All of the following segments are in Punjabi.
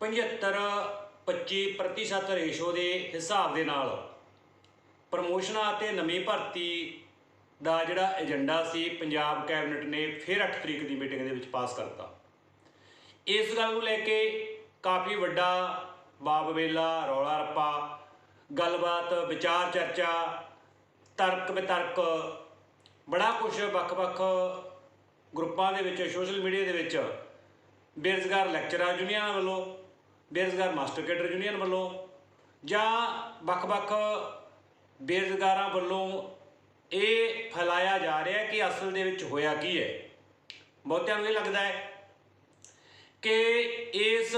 75 25% ਰੇਸ਼ੋ ਦੇ ਹਿਸਾਬ ਦੇ ਨਾਲ ਪ੍ਰਮੋਸ਼ਨਾਂ ਅਤੇ ਨਵੀਂ ਭਰਤੀ ਦਾ ਜਿਹੜਾ ਏਜੰਡਾ ਸੀ, ਪੰਜਾਬ ਕੈਬਨਿਟ ਨੇ ਫਿਰ 8 ਤਰੀਕ ਦੀ ਮੀਟਿੰਗ ਦੇ ਵਿੱਚ ਪਾਸ ਕਰਤਾ। ਇਸ ਗੱਲ ਨੂੰ ਲੈ ਕੇ ਕਾਫੀ ਵੱਡਾ ਬਾਬ ਵੇਲਾ ਰੌਲਾ ਰੱਪਾ, ਗੱਲਬਾਤ, ਵਿਚਾਰ ਚਰਚਾ, ਤਰਕ ਵਿਤਰਕ ਬੜਾ ਕੁਝ ਵੱਖ-ਵੱਖ ਗਰੁੱਪਾਂ ਦੇ ਵਿੱਚ, ਸੋਸ਼ਲ ਮੀਡੀਆ ਦੇ ਵਿੱਚ, ਬੇਰੁਜ਼ਗਾਰ ਲੈਕਚਰਰ ਯੂਨੀਅਨਾਂ ਵੱਲੋਂ ਬੇਰੁਜ਼ਗਾਰ ਮਾਸਟਰ ਕੇਡਰ ਯੂਨੀਅਨ ਵੱਲੋਂ ਜਾਂ ਵੱਖ-ਵੱਖ ਬੇਰੁਜ਼ਗਾਰਾਂ ਵੱਲੋਂ ਇਹ ਫੈਲਾਇਆ ਜਾ ਰਿਹਾ ਕਿ ਅਸਲ ਦੇ ਵਿੱਚ ਹੋਇਆ ਕੀ ਹੈ। ਬਹੁਤਿਆਂ ਨੂੰ ਇਹ ਲੱਗਦਾ ਹੈ ਕਿ ਇਸ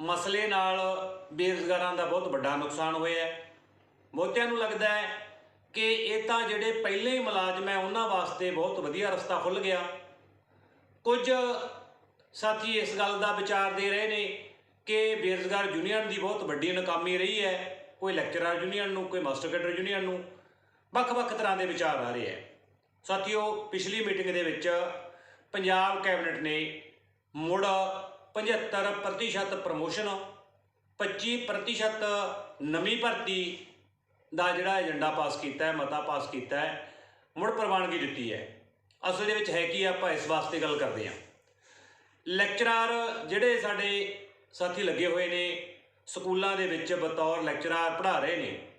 ਮਸਲੇ ਨਾਲ ਬੇਰੁਜ਼ਗਾਰਾਂ ਦਾ ਬਹੁਤ ਵੱਡਾ ਨੁਕਸਾਨ ਹੋਇਆ ਹੈ। ਬਹੁਤਿਆਂ ਨੂੰ ਲੱਗਦਾ ਹੈ ਕਿ ਇਹ ਤਾਂ ਜਿਹੜੇ ਪਹਿਲੇ ਹੀ ਮੁਲਾਜ਼ਮ ਹੈ, ਉਹਨਾਂ ਵਾਸਤੇ ਬਹੁਤ ਵਧੀਆ ਰਸਤਾ ਖੁੱਲ ਗਿਆ। ਕੁਝ ਸਾਥੀ ਇਸ ਗੱਲ ਦਾ ਵਿਚਾਰ ਦੇ ਰਹੇ ਨੇ ਕਿ ਬੇਰੁਜ਼ਗਾਰ ਯੂਨੀਅਨ ਦੀ ਬਹੁਤ ਵੱਡੀ ਨਾਕਾਮੀ ਰਹੀ ਹੈ। ਕੋਈ ਲੈਕਚਰਰ ਯੂਨੀਅਨ ਨੂੰ, ਕੋਈ ਮਾਸਟਰ ਕੈਡਰ ਯੂਨੀਅਨ ਨੂੰ ਵੱਖ-ਵੱਖ ਤਰ੍ਹਾਂ ਦੇ ਵਿਚਾਰ ਆ ਰਹੇ ਹੈ। ਸਾਥੀਓ, ਪਿਛਲੀ ਮੀਟਿੰਗ ਦੇ ਵਿੱਚ ਪੰਜਾਬ ਕੈਬਨਿਟ ਨੇ ਮੁੜ 75% ਪ੍ਰਮੋਸ਼ਨ 25% ਨਵੀਂ ਭਰਤੀ ਦਾ ਜਿਹੜਾ ਏਜੰਡਾ ਪਾਸ ਕੀਤਾ ਹੈ, ਮਤਾ ਪਾਸ ਕੀਤਾ ਹੈ, ਮੁੜ ਪ੍ਰਵਾਨਗੀ ਦਿੱਤੀ ਹੈ। ਅਸਲ ਦੇ ਵਿੱਚ ਹੈ ਕੀ ਆਪਾਂ ਇਸ ਵਾਸਤੇ ਗੱਲ ਕਰਦੇ ਹਾਂ। ਲੈਕਚਰਰ ਜਿਹੜੇ ਸਾਡੇ ਸਾਥੀ ਲੱਗੇ ਹੋਏ ਨੇ, ਸਕੂਲਾਂ ਦੇ ਵਿੱਚ ਬਤੌਰ ਲੈਕਚਰਰ ਪੜ੍ਹਾ ਰਹੇ ਨੇ।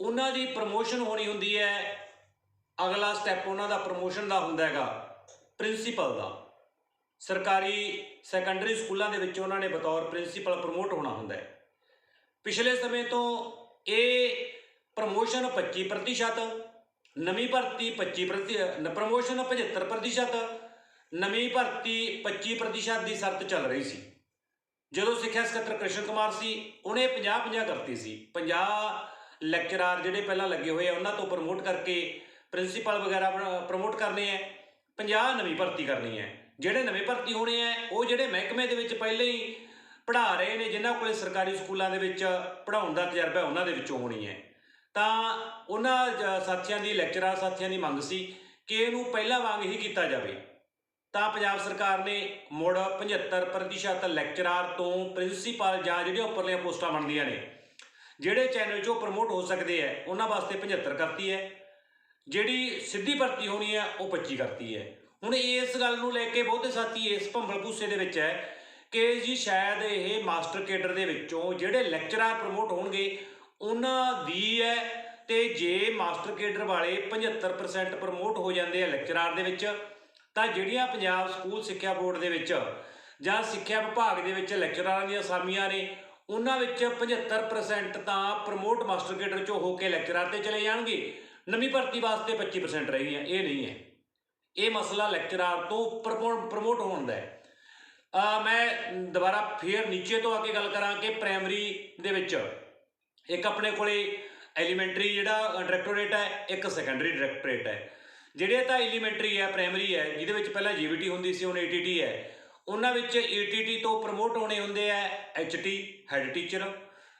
ਉਹਨਾਂ ਦੀ ਪ੍ਰਮੋਸ਼ਨ ਹੋਣੀ ਹੁੰਦੀ ਹੈ, ਅਗਲਾ ਸਟੈਪ ਉਹਨਾਂ ਦਾ ਪ੍ਰਮੋਸ਼ਨ ਦਾ ਹੁੰਦਾ ਹੈਗਾ ਪ੍ਰਿੰਸੀਪਲ ਦਾ। ਸਰਕਾਰੀ ਸੈਕੰਡਰੀ ਸਕੂਲਾਂ ਦੇ ਵਿੱਚ ਉਹਨਾਂ ਨੇ ਬਤੌਰ ਪ੍ਰਿੰਸੀਪਲ ਪ੍ਰਮੋਟ ਹੋਣਾ ਹੁੰਦਾ ਹੈ। ਪਿਛਲੇ ਸਮੇਂ ਤੋਂ ਇਹ ਪ੍ਰਮੋਸ਼ਨ 25% ਨਵੀਂ ਭਰਤੀ 25% ਪ੍ਰਮੋਸ਼ਨ 75% ਨਵੀਂ ਭਰਤੀ 25% ਦੀ ਸ਼ਰਤ ਚੱਲ ਰਹੀ ਸੀ। ਜਦੋਂ ਸਿੱਖਿਆ ਸਕੱਤਰ ਕ੍ਰਿਸ਼ਨ ਕੁਮਾਰ ਸੀ, ਉਹਨੇ 50 50 ਕਰਤੀ ਸੀ। 50 ਲੈਕਚਰਰ ਜਿਹੜੇ ਪਹਿਲਾਂ ਲੱਗੇ ਹੋਏ ਆ, ਉਹਨਾਂ ਤੋਂ ਪ੍ਰਮੋਟ ਕਰਕੇ ਪ੍ਰਿੰਸੀਪਲ ਵਗੈਰਾ ਪ੍ਰਮੋਟ ਕਰਨੇ ਆ। 50 ਨਵੀਂ ਭਰਤੀ ਕਰਨੀ ਹੈ ਜਿਹੜੇ ਨਵੇਂ ਭਰਤੀ ਹੋਣੇ ਆ, ਉਹ ਜਿਹੜੇ ਮਹਿਕਮੇ ਦੇ ਵਿੱਚ ਪਹਿਲਾਂ ਹੀ ਪੜ੍ਹਾ ਰਹੇ ਨੇ, ਜਿਨ੍ਹਾਂ ਕੋਲੇ ਸਰਕਾਰੀ ਸਕੂਲਾਂ ਦੇ ਵਿੱਚ ਪੜ੍ਹਾਉਣ ਦਾ ਤਜਰਬਾ ਉਹਨਾਂ ਦੇ ਵਿੱਚੋਂ ਹੋਣੀ ਹੈ ਤਾਂ ਉਹਨਾਂ ਸਾਥੀਆਂ ਦੀ ਲੈਕਚਰਰ ਸਾਥੀਆਂ ਦੀ ਮੰਗ ਸੀ ਕਿ ਇਹਨੂੰ ਪਹਿਲਾਂ ਵਾਂਗ ਹੀ ਕੀਤਾ ਜਾਵੇ। ਤਾਂ ਪੰਜਾਬ ਸਰਕਾਰ ਨੇ ਮੁੜ 75% ਲੈਕਚਰਾਰ ਤੋਂ ਪ੍ਰਿੰਸੀਪਲ ਜਾਂ ਜਿਹੜੀਆਂ ਉੱਪਰਲੀਆਂ ਪੋਸਟਾਂ ਬਣਦੀਆਂ ਨੇ, ਜਿਹੜੇ ਚੈਨਲ 'ਚੋਂ ਪ੍ਰਮੋਟ ਹੋ ਸਕਦੇ ਆ ਉਹਨਾਂ ਵਾਸਤੇ 75 ਕਰਤੀ ਹੈ ਜਿਹੜੀ ਸਿੱਧੀ ਭਰਤੀ ਹੋਣੀ ਹੈ ਉਹ 25 ਕਰਤੀ ਹੈ ਹੁਣ ਇਸ ਗੱਲ ਨੂੰ ਲੈ ਕੇ ਬਹੁਤੇ ਸਾਥੀ ਇਸ ਭੰਬਲ ਭੂਸੇ ਦੇ ਵਿੱਚ ਹੈ ਕਿ ਜੀ ਸ਼ਾਇਦ ਇਹ ਮਾਸਟਰ ਕੇਡਰ ਦੇ ਵਿੱਚੋਂ ਜਿਹੜੇ ਲੈਕਚਰਾਰ ਪ੍ਰਮੋਟ ਹੋਣਗੇ, ਉਹਨਾਂ ਦੀ ਹੈ ਤੇ ਜੇ ਮਾਸਟਰ ਕੇਡਰ ਵਾਲੇ 75% ਪ੍ਰਮੋਟ ਹੋ ਜਾਂਦੇ ਆ ਲੈਕਚਰਾਰ ਦੇ ਵਿੱਚ ਤਾਂ ਜਿਹੜੀਆਂ ਪੰਜਾਬ ਸਕੂਲ ਸਿੱਖਿਆ ਬੋਰਡ ਦੇ ਵਿੱਚ ਜਾਂ ਸਿੱਖਿਆ ਵਿਭਾਗ ਦੇ ਵਿੱਚ ਲੈਕਚਰਾਰਾਂ ਦੀਆਂ ਅਸਾਮੀਆਂ ਨੇ, ਉਹਨਾਂ ਵਿੱਚ 75% ਤਾਂ ਪ੍ਰਮੋਟ ਮਾਸਟਰ ਕੇਡਰ ਚੋਂ ਹੋ ਕੇ ਲੈਕਚਰਰ ਤੇ ਚਲੇ ਜਾਣਗੇ। ਨਵੀਂ ਭਰਤੀ ਵਾਸਤੇ 25% ਰਹਿ ਗਈਆਂ, ਇਹ ਨਹੀਂ ਹੈ। ਇਹ ਮਸਲਾ ਲੈਕਚਰਰ ਤੋਂ ਪ੍ਰਮੋਟ ਹੋਣ ਦਾ ਹੈ। ਮੈਂ ਦੁਬਾਰਾ ਫੇਰ ਨੀਚੇ ਤੋਂ ਆ ਕੇ ਗੱਲ ਕਰਾਂ ਕਿ ਪ੍ਰਾਇਮਰੀ ਦੇ ਵਿੱਚ ਇੱਕ ਆਪਣੇ ਕੋਲੇ ਐਲੀਮੈਂਟਰੀ ਜਿਹੜਾ ਡਾਇਰੈਕਟੋਰੇਟ ਹੈ, ਇੱਕ ਸੈਕੰਡਰੀ ਡਾਇਰੈਕਟੋਰੇਟ ਹੈ। ਜਿਹੜੇ ਤਾਂ ਐਲੀਮੈਂਟਰੀ ਹੈ ਪ੍ਰਾਇਮਰੀ ਹੈ, ਜਿਹਦੇ ਵਿੱਚ ਪਹਿਲਾਂ ਜੀਵੀਟੀ ਹੁੰਦੀ ਸੀ, ਹੁਣ ਏਟੀਟੀ ਹੈ। ਉਹਨਾਂ ਵਿੱਚ ਏਟੀਟੀ ਤੋਂ ਪ੍ਰਮੋਟ ਹੋਣੇ ਹੁੰਦੇ ਆ ਐਚਟੀ ਹੈਡ ਟੀਚਰ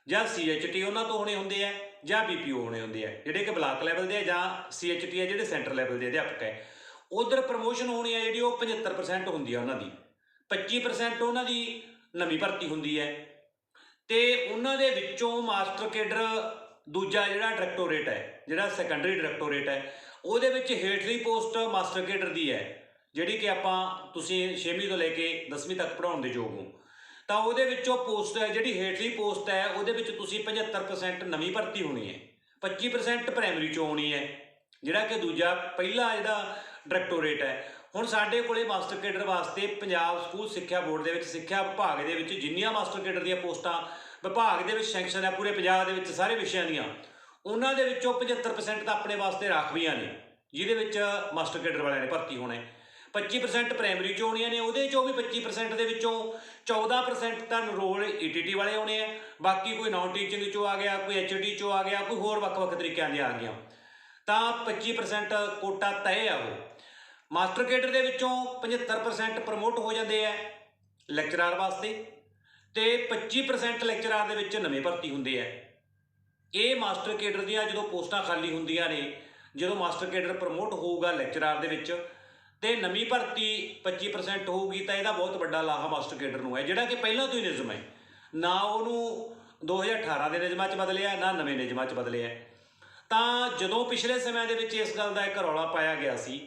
ਜਾਂ ਸੀਐਚਟੀ ਉਹਨਾਂ ਤੋਂ ਹੋਣੇ ਹੁੰਦੇ ਆ, ਜਾਂ ਬੀਪੀਓ ਹੋਣੇ ਹੁੰਦੇ ਆ, ਜਿਹੜੇ ਕਿ ਬਲਾਕ ਲੈਵਲ ਦੇ ਆ ਜਾਂ ਸੀਐਚਟੀ ਹੈ ਜਿਹੜੇ ਸੈਂਟਰ ਲੈਵਲ ਦੇ ਅਧਿਆਪਕ ਹੈ। ਉਧਰ ਪ੍ਰਮੋਸ਼ਨ ਹੋਣੀ ਹੈ ਜਿਹੜੀ ਉਹ 75% ਹੁੰਦੀ ਆ ਉਹਨਾਂ ਦੀ। 25% ਉਹਨਾਂ ਦੀ ਨਵੀਂ ਭਰਤੀ ਹੁੰਦੀ ਹੈ। ਤੇ ਉਹਨਾਂ ਦੇ ਵਿੱਚੋਂ ਮਾਸਟਰ ਕੇਡਰ ਦੂਜਾ ਜਿਹੜਾ ਡਾਇਰੈਕਟੋਰੇਟ ਹੈ, ਜਿਹੜਾ ਸੈਕੰਡਰੀ ਡਾਇਰੈਕਟੋਰੇਟ ਹੈ ਉਹਦੇ ਵਿੱਚ ਹੇਠਲੀ ਪੋਸਟ ਮਾਸਟਰ ਕੇਡਰ ਦੀ ਹੈ, ਜਿਹੜੀ ਕਿ ਆਪਾਂ ਤੁਸੀਂ 6ਵੀਂ ਤੋਂ ਲੈ ਕੇ 10ਵੀਂ ਤੱਕ ਪੜਾਉਣ ਦੇ ਯੋਗ ਹੋ। ਤਾਂ ਉਹਦੇ ਵਿੱਚੋਂ ਪੋਸਟ ਹੈ, ਜਿਹੜੀ ਹੇਠਲੀ ਪੋਸਟ ਹੈ, ਉਹਦੇ ਵਿੱਚ ਤੁਸੀਂ 75% ਨਵੀਂ ਭਰਤੀ ਹੋਣੀ ਹੈ 25% ਪ੍ਰਾਇਮਰੀ ਚੋਂ ਹੋਣੀ ਹੈ, ਜਿਹੜਾ ਕਿ ਦੂਜਾ ਪਹਿਲਾ ਜਿਹੜਾ ਡਾਇਰੈਕਟੋਰੇਟ ਹੈ। ਹੁਣ ਸਾਡੇ ਕੋਲੇ ਮਾਸਟਰ ਕੇਡਰ ਵਾਸਤੇ ਪੰਜਾਬ ਸਕੂਲ ਸਿੱਖਿਆ ਬੋਰਡ ਦੇ ਵਿੱਚ, ਸਿੱਖਿਆ ਵਿਭਾਗ ਦੇ ਵਿੱਚ ਜਿੰਨੀਆਂ ਮਾਸਟਰ ਕੇਡਰ ਦੀਆਂ ਪੋਸਟਾਂ, ਵਿਭਾਗ ਦੇ ਵਿੱਚ ਸੈਂਕਸ਼ਨ ਹੈ, ਪੂਰੇ ਪੰਜਾਬ ਦੇ ਵਿੱਚ ਸਾਰੇ ਵਿਸ਼ਿਆਂ ਦੀਆਂ ਉਹਨਾਂ ਦੇ ਵਿੱਚੋਂ 75% ਤਾਂ ਆਪਣੇ ਵਾਸਤੇ ਰਾਖਵੀਆਂ ਨੇ, ਜਿਹਦੇ ਵਿੱਚ ਮਾਸਟਰ ਕੇਡਰ ਵਾਲਿਆਂ ਨੇ ਭਰਤੀ ਹੋਣਾ ਹੈ। 25% ਪ੍ਰਾਇਮਰੀ ਚੋਂ ਹੋਣੀਆਂ ਨੇ, ਉਹਦੇ ਚੋਂ ਵੀ 25% ਦੇ ਵਿੱਚੋਂ 14% ਤਾਂ ਰੋਲ ਈਟੀਟੀ ਵਾਲੇ ਹੋਣੇ ਆ। ਬਾਕੀ ਕੋਈ ਨਾਨ ਟੀਚਿੰਗ ਚੋਂ ਆ ਗਿਆ, ਕੋਈ ਐਚਟੀ ਚੋਂ ਆ ਗਿਆ, ਕੋਈ ਹੋਰ ਵੱਖ-ਵੱਖ ਤਰੀਕਿਆਂ ਦੀਆਂ ਆ ਗਈਆਂ। ਤਾਂ 25% ਕੋਟਾ ਤੈਅ ਆ ਉਹ। ਮਾਸਟਰ ਕੇਡਰ ਦੇ ਵਿੱਚੋਂ 75% ਪ੍ਰਮੋਟ ਹੋ ਜਾਂਦੇ ਆ ਲੈਕਚਰਾਰ ਵਾਸਤੇ ਤੇ 25% ਲੈਕਚਰਾਰ ਦੇ ਵਿੱਚ ਨਵੇਂ ਭਰਤੀ ਹੁੰਦੇ ਆ। ਇਹ ਮਾਸਟਰ ਕੇਡਰ ਦੀਆਂ ਜਦੋਂ ਪੋਸਟਾਂ ਖਾਲੀ ਹੁੰਦੀਆਂ ਨੇ ਜਦੋਂ ਮਾਸਟਰ ਕੇਡਰ ਪ੍ਰਮੋਟ ਹੋਊਗਾ ਲੈਕਚਰਾਰ ਦੇ ਵਿੱਚ ਤੇ ਨਵੀਂ ਭਰਤੀ 25% ਹੋਊਗੀ ਤਾਂ ਇਹਦਾ ਬਹੁਤ ਵੱਡਾ ਲਾਹਾ ਮਾਸਟਰ ਕੇਡਰ ਨੂੰ ਹੈ ਜਿਹੜਾ ਕਿ ਪਹਿਲਾਂ ਤੋਂ ਹੀ ਨਿਯਮ ਹੈ। ਨਾ ਉਹਨੂੰ 2018 ਦੇ ਨਿਯਮਾਂ 'ਚ ਬਦਲਿਆ ਨਾ ਨਵੇਂ ਨਿਯਮਾਂ 'ਚ ਬਦਲਿਆ। ਤਾਂ ਜਦੋਂ ਪਿਛਲੇ ਸਮਿਆਂ ਦੇ ਵਿੱਚ ਇਸ ਗੱਲ ਦਾ ਇੱਕ ਰੌਲਾ ਪਾਇਆ ਗਿਆ ਸੀ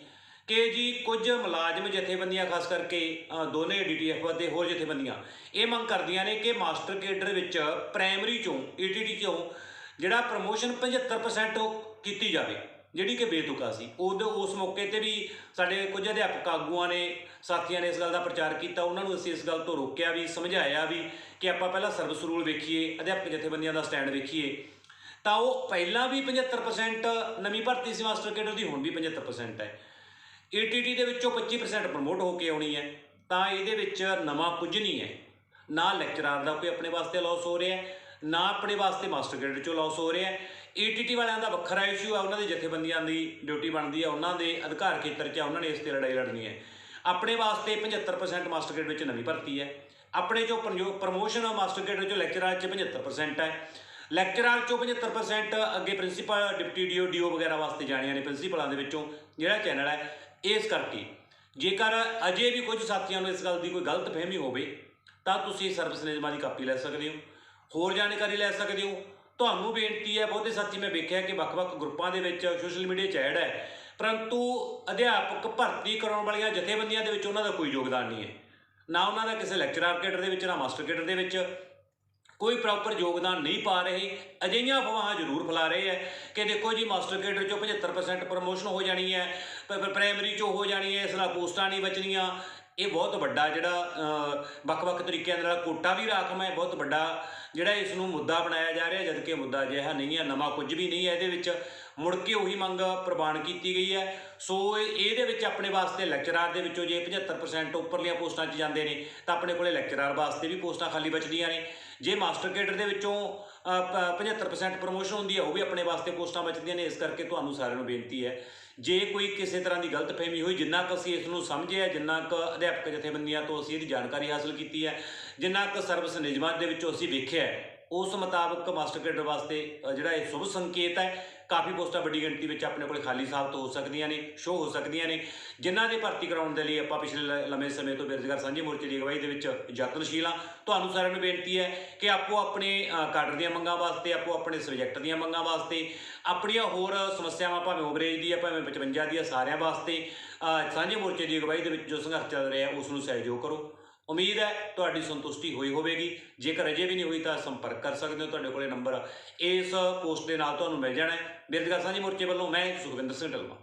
ਕਿ ਜੀ ਕੁਝ ਮੁਲਾਜ਼ਮ ਜਥੇਬੰਦੀਆਂ ਖਾਸ ਕਰਕੇ ਅ, ਦੋਨੇ ਡੀਟੀਐਫ ਅਤੇ ਹੋਰ ਜਥੇਬੰਦੀਆਂ ਇਹ ਮੰਗ ਕਰਦੀਆਂ ਨੇ ਕਿ ਮਾਸਟਰ ਕੇਡਰ ਵਿੱਚ ਪ੍ਰਾਇਮਰੀ ਚੋਂ ਈਟੀਟੀ ਚੋਂ ਜਿਹੜਾ ਪ੍ਰਮੋਸ਼ਨ 75% ਉਹ ਕੀਤੀ ਜਾਵੇ, ਜਿਹੜੀ ਕਿ ਬੇਤੁਕਾ ਸੀ। ਉਦੋਂ, ਉਸ ਮੌਕੇ ਤੇ ਵੀ ਸਾਡੇ ਕੁਝ ਅਧਿਆਪਕ ਆਗੂਆਂ ਨੇ, ਸਾਥੀਆਂ ਨੇ ਇਸ ਗੱਲ ਦਾ ਪ੍ਰਚਾਰ ਕੀਤਾ। ਉਹਨਾਂ ਨੂੰ ਅਸੀਂ ਇਸ ਗੱਲ ਤੋਂ ਰੋਕਿਆ ਵੀ, ਸਮਝਾਇਆ ਵੀ ਕਿ ਆਪਾਂ ਪਹਿਲਾਂ ਸਰਵਿਸ ਰੂਲ ਵੇਖੀਏ, ਅਧਿਆਪਕ ਜਥੇਬੰਦੀਆਂ ਦਾ ਸਟੈਂਡ ਵੇਖੀਏ। ਤਾਂ ਉਹ ਪਹਿਲਾਂ ਵੀ 75% ਨਵੀਂ ਭਰਤੀ ਸੀ ਮਾਸਟਰ ਕੇਡਰ ਦੀ, ਹੁਣ ਵੀ 75% ਹੈ। ਈਟੀਟੀ ਦੇ ਵਿੱਚੋਂ 25% ਪ੍ਰਮੋਟ ਹੋ ਕੇ ਆਉਣੀ ਹੈ। ਤਾਂ ਇਹਦੇ ਵਿੱਚ ਨਵਾਂ ਕੁਝ ਨਹੀਂ ਹੈ। ਨਾ ਲੈਕਚਰਾਰ ਦਾ ਕੋਈ ਆਪਣੇ ਵਾਸਤੇ ਲਾਸ ਹੋ ਰਿਹਾ ਹੈ ਨਾ ਆਪਣੇ ਵਾਸਤੇ ਮਾਸਟਰ ਗ੍ਰੇਡ ਚੋਂ ਲਾਸ ਹੋ ਰਿਹਾ ਹੈ। ਈਟੀਟੀ ਵਾਲਿਆਂ ਦਾ ਵੱਖਰਾ ਇਸ਼ੂ ਹੈ ਉਹਨਾਂ ਦੇ ਜਥੇਬੰਦੀਆਂ ਦੀ ਡਿਊਟੀ ਬਣਦੀ ਹੈ ਉਹਨਾਂ ਦੇ ਅਧਿਕਾਰ ਖੇਤਰ 'ਚ ਹੈ, ਉਹਨਾਂ ਨੇ ਇਸ ਤੇ ਲੜਾਈ ਲੜਨੀ ਹੈ। ਆਪਣੇ ਵਾਸਤੇ 75% ਮਾਸਟਰ ਗ੍ਰੇਡ ਵਿੱਚ ਨਵੀਂ ਭਰਤੀ ਹੈ। ਆਪਣੇ ਚੋਂ ਪ੍ਰਮੋਸ਼ਨ ਮਾਸਟਰ ਕੇਡਰ ਵਿੱਚੋਂ ਲੈਕਚਰਾਰ 'ਚ 75% ਹੈ। ਲੈਕਚਰਾਰ ਚੋਂ 75% ਅੱਗੇ ਪ੍ਰਿੰਸੀਪਲ ਡਿਪਟੀ ਡੀਓ ਡੀਓ ਵਗੈਰਾ ਵਾਸਤੇ ਜਾਣੀਆਂ ਨੇ ਪ੍ਰਿੰਸੀਪਲਾਂ ਦੇ ਵਿੱਚੋਂ ਜਿਹੜਾ ਚੈਨਲ ਹੈ ਇਸ ਕਰਕੇ। ਜੇਕਰ ਅਜੇ ਵੀ ਕੁਝ ਸਾਥੀਆਂ ਨੂੰ ਇਸ ਗੱਲ ਦੀ ਕੋਈ ਗਲਤ ਫਹਿਮੀ ਹੋਵੇ ਤਾਂ ਤੁਸੀਂ ਸਰਵਿਸ ਨਿਯਮਾਂ ਦੀ ਕਾਪੀ ਲੈ ਸਕਦੇ ਹੋ। ਹੋਰ ਜਾਣਕਾਰੀ ਲੈ ਸਕਦੇ ਹੋ। ਤੁਹਾਨੂੰ ਬੇਨਤੀ ਹੈ, ਬਹੁਤੇ ਸਾਥੀ ਮੈਂ ਵੇਖਿਆ ਕਿ ਵੱਖ-ਵੱਖ ਗਰੁੱਪਾਂ ਦੇ ਵਿੱਚ ਸੋਸ਼ਲ ਮੀਡੀਆ 'ਚ ਐਡ ਹੈ। ਪਰੰਤੂ ਅਧਿਆਪਕ ਭਰਤੀ ਕਰਾਉਣ ਵਾਲੀਆਂ ਜਥੇਬੰਦੀਆਂ ਦੇ ਵਿੱਚ ਉਹਨਾਂ ਦਾ ਕੋਈ ਯੋਗਦਾਨ ਨਹੀਂ ਹੈ। ਨਾ ਉਹਨਾਂ ਦਾ ਕਿਸੇ ਲੈਕਚਰਰ ਕੇਡਰ ਦੇ ਵਿੱਚ, ਨਾ ਮਾਸਟਰ ਕੇਡਰ ਦੇ ਵਿੱਚ। ਕੋਈ ਪ੍ਰੋਪਰ ਯੋਗਦਾਨ ਨਹੀਂ ਪਾ ਰਹੇ। ਅਜਿਹੀਆਂ ਅਫਵਾਹਾਂ ਜ਼ਰੂਰ ਫੈਲਾ ਰਹੇ ਹੈ ਕਿ ਦੇਖੋ ਜੀ ਮਾਸਟਰ ਕੇਡਰ ਚੋਂ 75% ਪ੍ਰਮੋਸ਼ਨ ਹੋ ਜਾਣੀ ਹੈ ਪ੍ਰਾਇਮਰੀ ਚੋਂ ਹੋ ਜਾਣੀ ਹੈ, ਇਸ ਨਾਲ ਪੋਸਟਾਂ ਨਹੀਂ ਬਚਣੀਆਂ। ਇਹ ਬਹੁਤ ਵੱਡਾ ਜਿਹੜਾ ਵੱਖ-ਵੱਖ ਤਰੀਕਿਆਂ ਦੇ ਨਾਲ ਕੋਟਾ ਵੀ ਰਾਖਮ ਹੈ ਬਹੁਤ ਵੱਡਾ ਜਿਹੜਾ ਇਸ ਨੂੰ ਮੁੱਦਾ ਬਣਾਇਆ ਜਾ ਰਿਹਾ ਜਦਕਿ ਮੁੱਦਾ ਅਜਿਹਾ ਨਹੀਂ ਹੈ ਨਵਾਂ ਕੁਝ ਵੀ ਨਹੀਂ ਹੈ। ਇਹਦੇ ਵਿੱਚ ਮੁੜ ਕੇ ਉਹੀ ਮੰਗ ਪ੍ਰਵਾਨ ਕੀਤੀ ਗਈ ਹੈ। ਸੋ ਇਹ- ਇਹਦੇ ਵਿੱਚ ਆਪਣੇ ਵਾਸਤੇ ਲੈਕਚਰਾਰ ਦੇ ਵਿੱਚੋਂ ਜੇ 75% ਉੱਪਰਲੀਆਂ ਪੋਸਟਾਂ 'ਚ ਜਾਂਦੇ ਨੇ ਤਾਂ ਆਪਣੇ ਕੋਲੇ ਲੈਕਚਰਾਰ ਵਾਸਤੇ ਵੀ ਪੋਸਟਾਂ ਖਾਲੀ ਬਚਦੀਆਂ ਨੇ। ਜੇ ਮਾਸਟਰ ਕੇਡਰ ਦੇ ਵਿੱਚੋਂ ਅ, ਪ- 75% ਪ੍ਰਮੋਸ਼ਨ ਹੁੰਦੀ ਹੈ ਉਹ ਵੀ ਆਪਣੇ ਵਾਸਤੇ ਪੋਸਟਾਂ ਬਚਦੀਆਂ ਨੇ। ਇਸ ਕਰਕੇ ਤੁਹਾਨੂੰ ਸਾਰਿਆਂ ਨੂੰ ਬੇਨਤੀ ਹੈ ਜੇ ਕੋਈ ਕਿਸੇ ਤਰ੍ਹਾਂ ਦੀ ਗਲਤਫਹਿਮੀ ਹੋਈ, ਜਿੰਨਾ ਕੁ ਅਸੀਂ ਇਸ ਨੂੰ ਸਮਝਿਆ, ਜਿੰਨਾ ਕੁ ਅਧਿਆਪਕ ਜਥੇਬੰਦੀਆਂ ਤੋਂ ਅਸੀਂ ਇਹਦੀ ਜਾਣਕਾਰੀ ਹਾਸਲ ਕੀਤੀ ਹੈ, ਜਿੰਨਾ ਕੁ ਸਰਵਿਸ ਨਿਯਮਾਂ ਦੇ ਵਿੱਚੋਂ ਅਸੀਂ ਵੇਖਿਆ ਉਸ ਮੁਤਾਬਕ ਮਾਸਟਰ ਕੇਡਰ ਵਾਸਤੇ ਜਿਹੜਾ ਇਹ ਸ਼ੁਭ ਸੰਕੇਤ ਹੈ ਕਾਫੀ ਪੋਸਟਾਂ ਵੱਡੀ ਗਿਣਤੀ ਵਿੱਚ ਆਪਣੇ ਕੋਲ ਖਾਲੀ ਸਾਬਤ ਹੋ ਸਕਦੀਆਂ ਨੇ ਸ਼ੋਅ ਹੋ ਸਕਦੀਆਂ ਨੇ। ਜਿਨ੍ਹਾਂ ਦੇ ਭਰਤੀ ਕਰਾਉਣ ਦੇ ਲਈ ਆਪਾਂ ਪਿਛਲੇ ਲ- ਲੰਮੇ ਸਮੇਂ ਤੋਂ ਬੇਰੁਜ਼ਗਾਰ ਸਾਂਝੇ ਮੋਰਚੇ ਦੀ ਅਗਵਾਈ ਦੇ ਵਿੱਚ ਯਤਨਸ਼ੀਲ ਹਾਂ ਤੁਹਾਨੂੰ ਸਾਰਿਆਂ ਨੂੰ ਬੇਨਤੀ ਹੈ ਕਿ ਆਪੋ ਆਪਣੇ ਅ, ਕਾਡਰ ਦੀਆਂ ਮੰਗਾਂ ਵਾਸਤੇ ਆਪੋ ਆਪਣੇ ਸਬਜੈਕਟ ਦੀਆਂ ਮੰਗਾਂ ਵਾਸਤੇ ਆਪਣੀਆਂ ਹੋਰ ਸਮੱਸਿਆਵਾਂ ਭਾਵੇਂ ਓਵਰੇਜ ਦੀ ਆ ਭਾਵੇਂ 55 ਦੀ ਹੈ ਸਾਰਿਆਂ ਵਾਸਤੇ ਸਾਂਝੇ ਮੋਰਚੇ ਦੀ ਅਗਵਾਈ ਦੇ ਵਿੱਚ ਜੋ ਸੰਘਰਸ਼ ਚੱਲ ਰਿਹਾ ਉਸ ਨੂੰ ਸਹਿਯੋਗ ਕਰੋ। ਉਮੀਦ ਹੈ ਤੁਹਾਡੀ ਸੰਤੁਸ਼ਟੀ ਹੋਈ ਹੋਵੇਗੀ। ਜੇਕਰ ਅਜੇ ਵੀ ਨਹੀਂ ਹੋਈ ਤਾਂ ਸੰਪਰਕ ਕਰ ਸਕਦੇ ਹੋ। ਤੁਹਾਡੇ ਕੋਲੇ ਨੰਬਰ ਇਸ ਪੋਸਟ ਦੇ ਨਾਲ ਤੁਹਾਨੂੰ ਮਿਲ ਜਾਣਾ ਹੈ। ਬੇਰੁਜ਼ਗਾਰ ਸਾਂਝੇ ਮੋਰਚੇ ਵੱਲੋਂ ਮੈਂ ਸੁਖਵਿੰਦਰ ਸਿੰਘ ਢਲਵਾ।